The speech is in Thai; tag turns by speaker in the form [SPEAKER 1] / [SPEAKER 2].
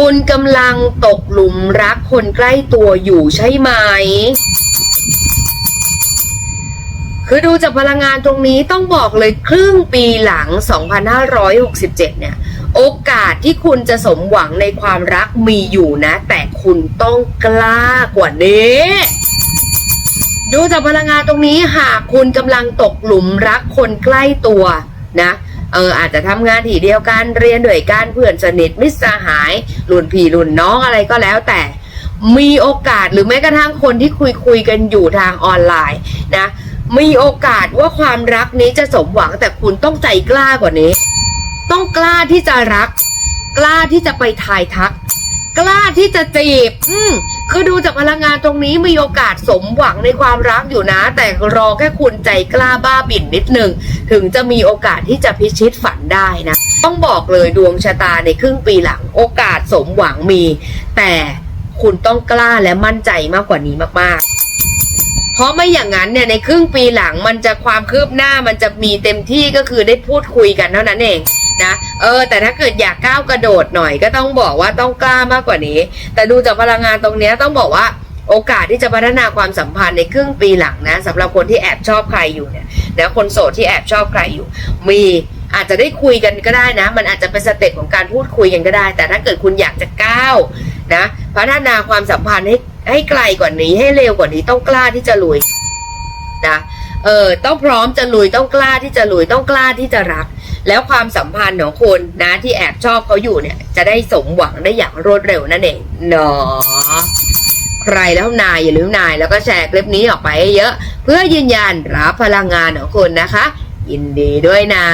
[SPEAKER 1] คุณกำลังตกหลุมรักคนใกล้ตัวอยู่ใช่ไหม คือดูจากพลังงานตรงนี้ต้องบอกเลยครึ่งปีหลัง 2567 เนี่ย โอกาสที่คุณจะสมหวังในความรักมีอยู่นะ แต่คุณต้องกล้ากว่านี้ดูจากพลังงานตรงนี้หากคุณกำลังตกหลุมรักคนใกล้ตัวนะ เอออาจจะทำงานที่เดียวกันเรียนด้วยกันเพื่อนสนิทมิตรสหายรุ่นพี่รุ่นน้องอะไรก็แล้วแต่มีโอกาสหรือแม้กระทั่งคนที่คุยคุยกันอยู่ทางออนไลน์นะมีโอกาสว่าความรักนี้จะสมหวังแต่คุณต้องใจกล้ากว่านี้ ต้องกล้าที่จะรัก กล้าที่จะไปทายทัก กล้าที่จะจีบ อืม คือดูจากพลังงานตรงนี้มีโอกาสสมหวังในความรักอยู่นะ แต่รอแค่คุณใจกล้าบ้าบิ่นนิดหนึ่งถึงจะมีโอกาสที่จะพิชิตฝันได้นะ ต้องบอกเลยดวงชะตาในครึ่งปีหลัง โอกาสสมหวังมี แต่คุณต้องกล้าและมั่นใจมากกว่านี้มากๆเพราะไม่อย่างนั้นเนี่ยในครึ่งปีหลังมันจะความคืบหน้ามันจะมีเต็มที่ก็คือได้พูดคุยกันเท่านั้นเอง นะ เออ แต่ถ้าเกิดอยากก้าวกระโดดหน่อยก็ต้องบอกว่าต้องกล้ามากกว่านี้ แต่ดูจากพลังงานตรงนี้ต้องบอกว่าโอกาสที่จะพัฒนาความสัมพันธ์ในครึ่งปีหลังนะสำหรับคนที่แอบชอบใครอยู่เนี่ยนะคนโสดที่แอบชอบใครอยู่ มีอาจจะได้คุยกันก็ได้นะ มันอาจจะเป็นสเต็ปของการพูดคุยกันก็ได้ แต่ถ้าเกิดคุณอยากจะก้าวนะ พัฒนาความสัมพันธ์ให้ให้ไกลกว่านี้ ให้เร็วกว่านี้ต้องกล้าที่จะลุยนะเออต้องพร้อมจะลุยต้องกล้าที่จะลุยต้องกล้าที่จะรัก แล้วความสัมพันธ์ของคุณนะที่แอบชอบเขาอยู่เนี่ย จะได้สมหวังได้อย่างรวดเร็วนั่นเองเนาะใครแล้วนายอย่าลืมนายแล้วก็แชร์คลิปนี้ออกไปเยอะ เพื่อยืนยันรับพลังงานของคุณนะคะ ยินดีด้วยนะ